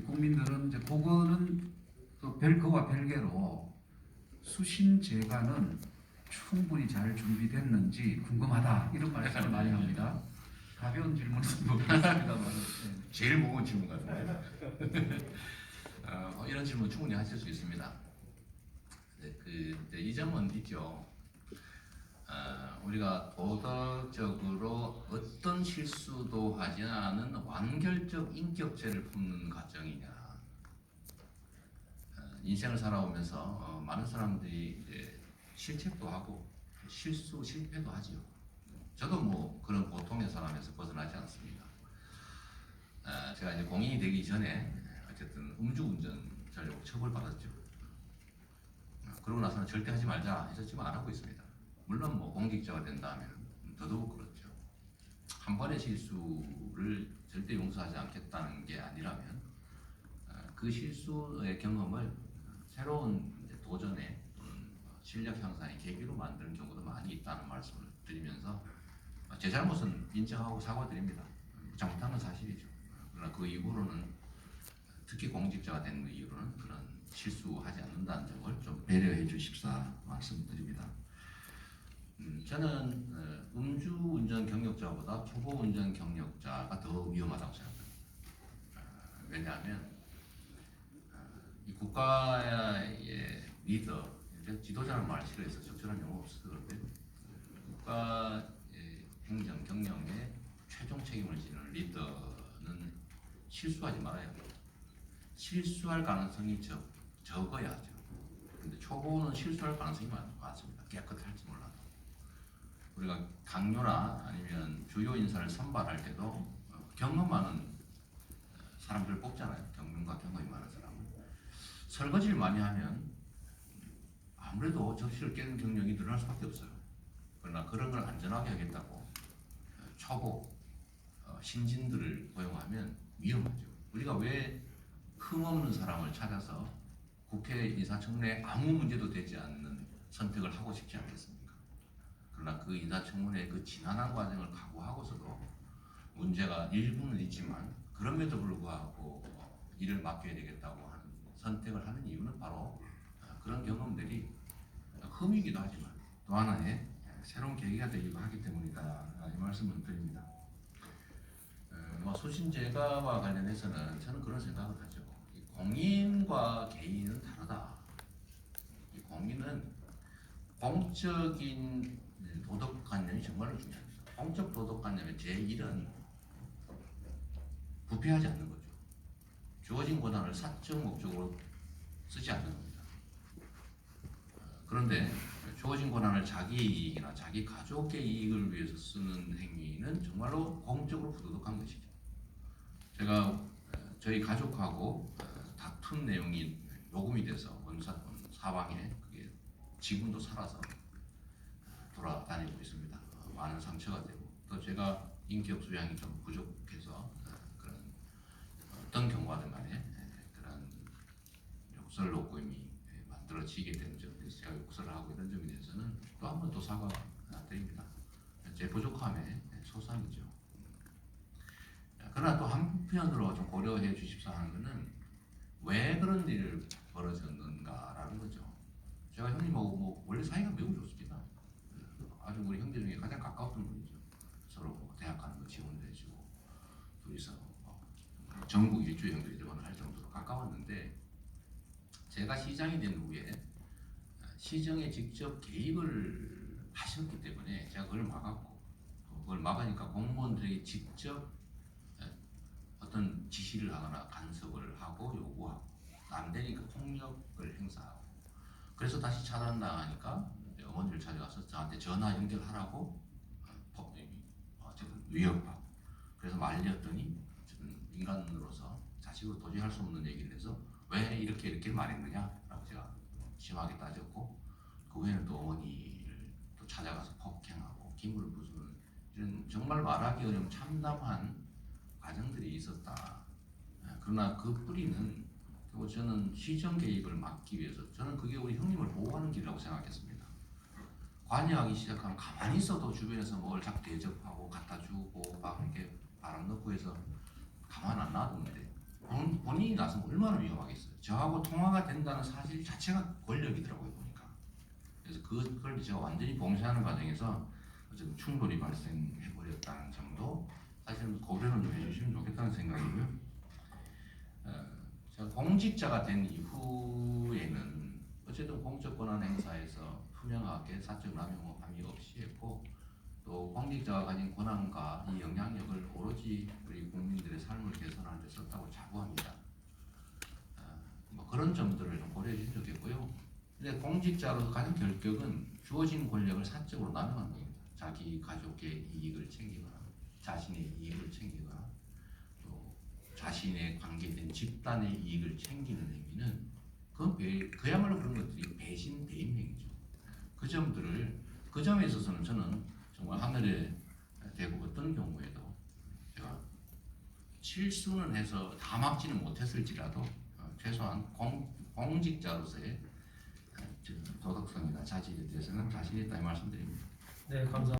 국민들은 이제 그거는 또별 그와 별개로 수신 제가는 충분히 잘 준비됐는지 궁금하다 이런 말씀을 많이 합니다. 가벼운 질문은 모르겠습니다만 네. 제일 무거운 질문 같은데. 어, 이런 질문 충분히 하실 수 있습니다. 네, 그 이제 이 점은 있죠. 어, 우리가 도덕적으로 어떤 실수도 하지 않은 완결적 인격체를 품는 과정이냐. 어, 인생을 살아오면서 어, 많은 사람들이 이제 실책도 하고 실수 실패도 하지요. 저도 뭐 그런 보통의 사람에서 벗어나지 않습니다. 아, 제가 이제 공인이 되기 전에 어쨌든 음주운전 자력 처벌받았죠. 아, 그러고 나서는 절대 하지 말자 지금 안 하고 있습니다. 물론 뭐 공직자가 된다면 더더욱 그렇죠. 한 번의 실수를 절대 용서하지 않겠다는 게 아니라면 아, 그 실수의 경험을 새로운 또는 실력 향상의 계기로 만드는 경우도 많이 있다는 말씀을 드리면서 아, 제 잘못은 인정하고 사과드립니다. 잘못한 건 사실이죠. 그러나 그 이후로는 특히 공직자가 된 이후로는 그런 실수하지 않는다는 점을 좀 배려해 주십사 말씀드립니다. 음, 저는 어, 음주운전 경력자보다 초보운전 경력자가 더 위험하다고 생각합니다. 어, 왜냐하면 어, 이 국가의 리더, 지도자는 말 싫어해서 적절한 용어 없어서 그런데 국가의 행정 경영에 최종 책임을 지는 리더는 실수하지 말아야 합니다. 실수할 가능성이 적, 적어야죠. 근데 초보는 실수할 가능성이 많, 많습니다. 깨끗할지 몰라도. 우리가 당뇨나 아니면 주요 인사를 선발할 때도 어, 경험 많은 사람들을 뽑잖아요. 경륜과 경험이 많은 사람을. 설거지를 많이 하면 아무래도 접시를 깨는 경력이 늘어날 수밖에 없어요. 그러나 그런 걸 안전하게 하겠다고 어, 초보 어, 신진들을 고용하면 위험하죠. 우리가 왜 흠없는 사람을 찾아서 국회 인사청문회 아무 문제도 되지 않는 선택을 하고 싶지 않겠습니까? 그러나 그 인사청문회 그 지난한 과정을 각오하고서도 문제가 일부는 있지만 그럼에도 불구하고 어, 일을 맡겨야 되겠다고 하는 선택을 하는 이유는 바로 어, 그런 경험들이 흠이기도 하지만 또 하나의 새로운 계기가 되기도 하기 때문이다 아, 이 말씀을 드립니다. 어, 뭐 수신제가와 관련해서는 저는 그런 생각을 하죠. 이 공인과 개인은 다르다. 이 공인은 공적인 중요합니다. 공적 도덕관념의 제1은 부패하지 않는 거죠. 주어진 권한을 사적 목적으로 쓰지 않는 겁니다. 어, 그런데 주어진 권한을 자기 이익이나 자기 가족의 이익을 위해서 쓰는 행위는 정말로 공적으로 부도덕한 것이죠. 제가 어, 저희 가족하고 어, 다툰 내용이 녹음이 돼서 원사 원 사방에 그게 지금도 살아서 어, 돌아다니고 있습니다. 어, 많은 상처가 되고 또 제가 인격 수양이 좀 부족해서 어, 그런 어떤 경우든 간에 에, 그런 욕설 녹음이 에, 만들어지게 되는 점에 제가 욕설을 하고 이런 점에 대해서는 또 한 번 또 사과드립니다. 제 부족함의 소상이죠. 그러나 또 한편으로 좀 고려해 주십사 하는 것은 왜 그런 일을 벌어졌는가라는 거죠. 제가 형님하고 뭐 원래 사이가 매우 좋습니다. 아주 우리 형제 중에 가장 가까웠던 분이죠. 서로 뭐 대학 가는 거 지원도 해주고 둘이서 뭐 전국 일주 형제들만 할 정도로 가까웠는데 제가 시장이 된 후에 시정에 직접 개입을 하셨기 때문에 제가 그걸 막았고 또 그걸 막으니까 공무원들에게 직접 예, 어떤 지시를 하거나 간섭을 하고 요구하고 안 되니까 폭력을 행사하고. 그래서 다시 차단당하니까 어머니를 찾아가서 저한테 전화 연결하라고 위협하고 그래서 말렸더니 인간으로서 자식으로 도저히 할 수 없는 얘기를 해서 왜 이렇게 이렇게 말했느냐라고 제가 심하게 따졌고 그 후에는 또 어머니를 또 찾아가서 폭행하고 기물을 부수는 이런 정말 말하기 어려운 참담한 과정들이 있었다. 예, 그러나 그 뿌리는 결국 저는 시정 개입을 막기 위해서 저는 그게 우리 형님을 보호하는 길이라고 생각했습니다. 관여하기 시작하면 가만히 있어도 주변에서 뭘 자꾸 대접하고 갖다 주고 막 이렇게 바람 넣고 해서 가만 안 놔두는데 본, 본인이 나서면 얼마나 위험하겠어요. 저하고 통화가 된다는 사실 자체가 권력이더라고요 보니까. 그래서 그걸 제가 완전히 봉쇄하는 과정에서 어쨌든 충돌이 발생해버렸다는 점도 사실은 고려는 좀 해주시면 좋겠다는 생각이고요. 어, 제가 공직자가 된 이후에는 어쨌든 공적 권한 행사에서 투명하게 사적 남용 함의 없이 했고 또 공직자가 가진 권한과 이 영향력을 오로지 우리 국민들의 삶을 개선하는 데 썼다고 자부합니다. 어, 뭐 그런 점들을 좀 고려해 주시면 좋겠고요. 근데 공직자로서 가장 결격은 주어진 권력을 사적으로 남용하는 겁니다. 자기 가족의 이익을 챙기거나 자신의 이익을 챙기거나 또 자신의 관계된 집단의 이익을 챙기는 행위는 그건 배, 그야말로 그런 것들이 배신 배임 행위죠. 그 점들을 그 점에 있어서는 저는 정말 하늘에 대고 어떤 경우에도 제가 실수는 해서 다 막지는 못했을지라도 어, 최소한 공, 공직자로서의 어, 저 도덕성이나 자질에 대해서는 자신 있다 이 말씀드립니다. 네, 감사합니다.